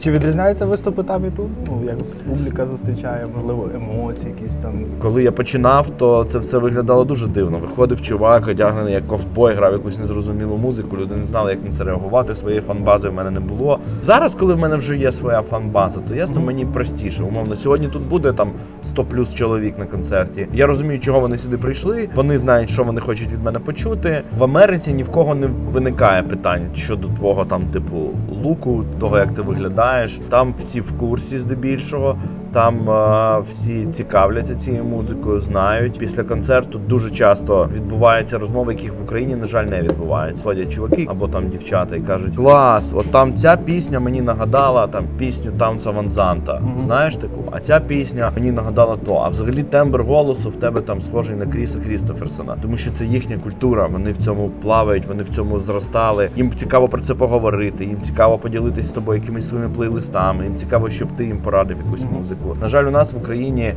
Чи відрізняються виступи там і тут? Ну, як публіка зустрічає, можливо, емоції, якісь там. Коли я починав, то це все виглядало дуже дивно. Виходив чувак, одягнений як ковбой, грав якусь незрозумілу музику. Люди не знали, як на це реагувати. Своєї фанбази в мене не було. Зараз, коли в мене вже є своя фанбаза, то ясно, мені простіше. Умовно, сьогодні тут буде там 100 плюс чоловік на концерті. Я розумію, чого вони сюди прийшли. Вони знають, що вони хочуть від мене почути. В Америці ні в кого не виникає питань щодо твого там, типу, луку, того, як ти виглядаєш. Там всі в курсі здебільшого. Там е, всі цікавляться цією музикою, знають. Після концерту дуже часто відбуваються розмови, яких в Україні, на жаль, не відбуваються. Ходять чуваки або там дівчата і кажуть: клас, от там ця пісня мені нагадала там пісню Таунса Ванзанта. Мгм. Знаєш таку? А ця пісня мені нагадала то. А взагалі тембр голосу в тебе там схожий на Кріса Крістоферсона, тому що це їхня культура. Вони в цьому плавають, вони в цьому зростали. Їм цікаво про це поговорити. Їм цікаво поділитись з тобою якимись своїми плейлистами. Їм цікаво, щоб ти їм порадив якусь музику. На жаль, у нас в Україні е,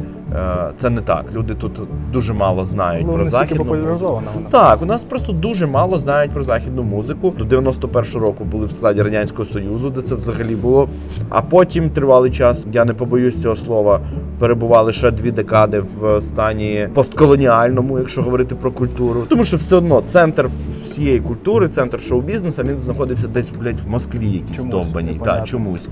це не так. Люди тут дуже мало знають Можливо, про західну музику. вона. Так, у нас просто дуже мало знають про західну музику. До 91-го року були в складі радянського союзу, де це взагалі було. А потім тривалий час, я не побоюсь цього слова, перебували ще дві декади в стані постколоніальному, якщо говорити про культуру. Тому що все одно центр всієї культури, центр шоу-бізнесу, він знаходився десь блядь, в Москві, якісь Чомусь, довбаній. Та, чомусь.